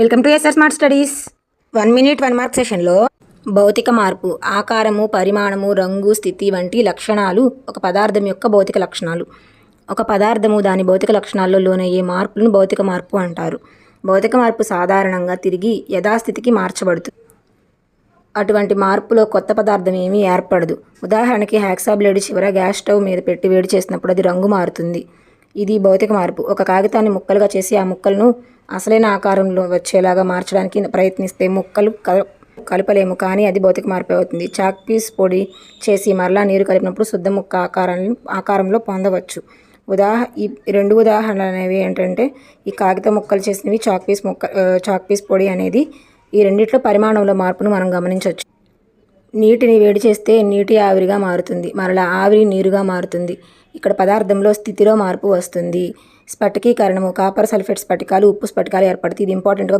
Welcome to SR smart studies. One minute one mark సెషన్లో భౌతిక మార్పు ఆకారము పరిమాణము రంగు స్థితి వంటి లక్షణాలు ఒక పదార్థం యొక్క భౌతిక లక్షణాలు. ఒక పదార్థము దాని భౌతిక లక్షణాల్లో లోనయ్యే మార్పులను భౌతిక మార్పు అంటారు. భౌతిక మార్పు సాధారణంగా తిరిగి యథాస్థితికి మార్చబడుతుంది. అటువంటి మార్పులో కొత్త పదార్థం ఏమీ ఏర్పడదు. ఉదాహరణకి హ్యాక్సా బ్లేడ్ చివర గ్యాస్ స్టవ్ మీద పెట్టి వేడి చేసినప్పుడు అది రంగు మారుతుంది. ఇది భౌతిక మార్పు. ఒక కాగితాన్ని ముక్కలుగా చేసి ఆ ముక్కలను అసలైన ఆకారంలో వచ్చేలాగా మార్చడానికి ప్రయత్నిస్తే ముక్కలు కల- కలపలేము. కానీ అది భౌతిక మార్పు అవుతుంది. చాక్ పీస్ పొడి చేసి మరలా నీరు కలిపినప్పుడు శుద్ధ ముక్క ఆకారాన్ని ఆకారంలో పొందవచ్చు. ఉదాహ ఈ రెండు ఉదాహరణలు అనేవి ఏంటంటే ఈ కాగిత ముక్కలు చేసినవి చాక్ పీస్ ముక్క చాక్ పీస్ పొడి అనేది ఈ రెండిట్లో పరిమాణంలో మార్పును మనం గమనించవచ్చు. నీటిని వేడి చేస్తే నీటి ఆవిరిగా మారుతుంది. మరలా ఆవిరి నీరుగా మారుతుంది. ఇక్కడ పదార్థంలో స్థితిలో మార్పు వస్తుంది. స్ఫటికీకరణము కాపర్ సల్ఫేట్ స్ఫటికాలు ఉప్పు స్ఫటికాలు ఏర్పడితే ఇది ఇంపార్టెంట్గా